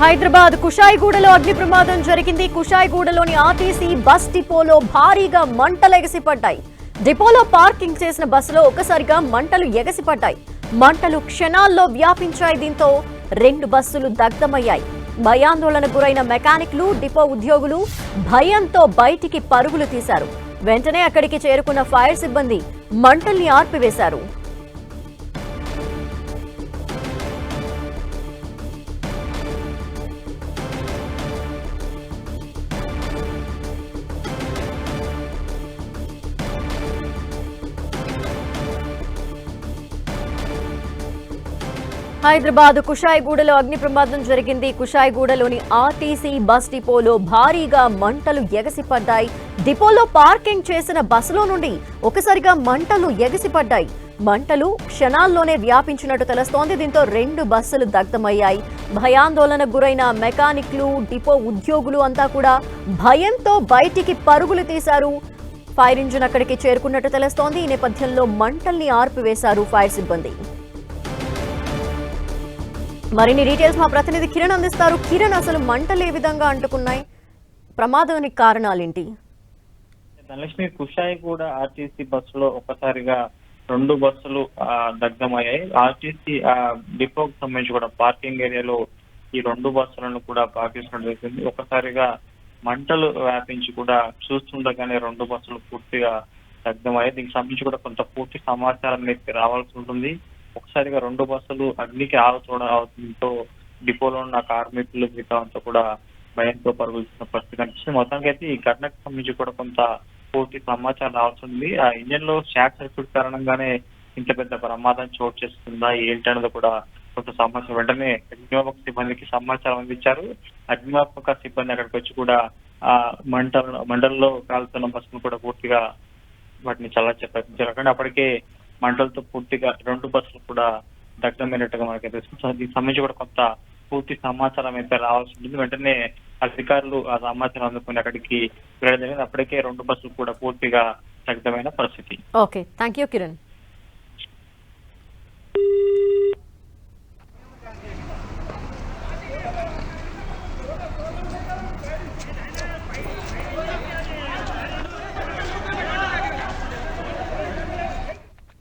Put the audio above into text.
హైదరాబాద్ కుషాయిగూడలో అగ్ని ప్రమాదం జరిగింది. కుషాయిగూడలోని ఆర్టీసీ బస్ డిపోలో భారీగా మంటలు ఎగసిపడ్డాయి. డిపోలో పార్కింగ్ చేసిన బస్సులో ఒక్కసారిగా మంటలు ఎగసిపడ్డాయి. మంటలు క్షణాల్లో వ్యాపించాయి. దీంతో రెండు బస్సులు దగ్ధమయ్యాయి. భయాందోళన గురైన మెకానిక్లు డిపో ఉద్యోగులు భయంతో బయటికి పరుగులు తీశారు. వెంటనే అక్కడికి చేరుకున్న ఫైర్ సిబ్బంది మంటల్ని ఆర్పివేశారు. హైదరాబాద్ కుషాయిగూడలో అగ్ని ప్రమాదం జరిగింది. కుషాయిగూడలోని ఆర్టీసీ బస్ డిపోలో భారీగా మంటలు ఎగసిపడ్డాయి. డిపోలో పార్కింగ్ చేసిన బస్సులో నుండి ఒకసారిగా మంటలు ఎగసిపడ్డాయి. మంటలు క్షణాల్లోనే వ్యాపించినట్టు తెలుస్తోంది. దీంతో రెండు బస్సులు దగ్ధమయ్యాయి. భయాందోళనకు గురైన మెకానిక్లు డిపో ఉద్యోగులు అంతా కూడా భయంతో బయటికి పరుగులు తీశారు. ఫైర్ ఇంజిన్ అక్కడికి చేరుకున్నట్టు తెలుస్తోంది. ఈ నేపథ్యంలో మంటల్ని ఆర్పివేశారు ఫైర్ సిబ్బంది. మరిన్ని డీటెయిల్స్ మా ప్రతినిధి కిరణ్ అందిస్తారు. కిరణ్ అసలు మంటలు ఏ విధంగా అంటుకున్నాయి? ప్రమాదానికి కారణాలేంటి? ధనలక్ష్మి కుషాయి కూడా ఆర్టీసీ బస్సులో ఒక్కసారిగా రెండు బస్సులు దగ్ధమయ్యాయి. ఆర్టీసీ డిపోకి సంబంధించి కూడా పార్కింగ్ ఏరియాలో ఈ రెండు బస్సులను కూడా పాకిస్తున్నట్టు జరిగింది. ఒక్కసారిగా మంటలు వ్యాపించి కూడా చూస్తుండగానే రెండు బస్సులు పూర్తిగా దగ్ధమయ్యాయి. దీనికి సంబంధించి కూడా కొంత పూర్తి సమాచారం మీకు రావాల్సి ఉంటుంది. ఒక్కసారిగా రెండు బస్సులు అగ్నికి ఆగుతూడ డిపోలో ఉన్న కార్మికులు మిగతా అంతా కూడా భయంతో పరుగుతున్న పరిస్థితి కనిపిస్తుంది మొత్తానికి అయితే ఈ ఘటనకు సంబంధించి కూడా కొంత పూర్తి సమాచారం రావాల్సింది ఆ ఇంజన్లో షార్ట్ సర్క్యూట్ కారణంగానే ఇంత పెద్ద ప్రమాదం చోటు చేసుకుందా ఏంటన్నది కూడా కొంత సమాచారం వెంటనే అగ్నిమాపక సిబ్బందికి సమాచారం అందించారు అగ్నిమాపక సిబ్బంది అక్కడికి వచ్చి కూడా ఆ మంటల మండల్లో కాలుతున్న బస్సును కూడా పూర్తిగా వాటిని చాలా ప్రయత్నించారు కానీ అప్పటికే మంటలతో పూర్తిగా రెండు బస్సులు కూడా దగ్ధమైనట్టుగా మనకి తెలుస్తుంది. దీనికి సంబంధించి కూడా కొంత పూర్తి సమాచారం అయితే రావాల్సి ఉంటుంది. వెంటనే అధికారులు ఆ సమాచారం అందుకుని అక్కడికి వెళ్ళడం జరిగింది. అప్పటికే రెండు బస్సులు కూడా పూర్తిగా దగ్ధమైన పరిస్థితి. ఓకే. Thank you Kiran.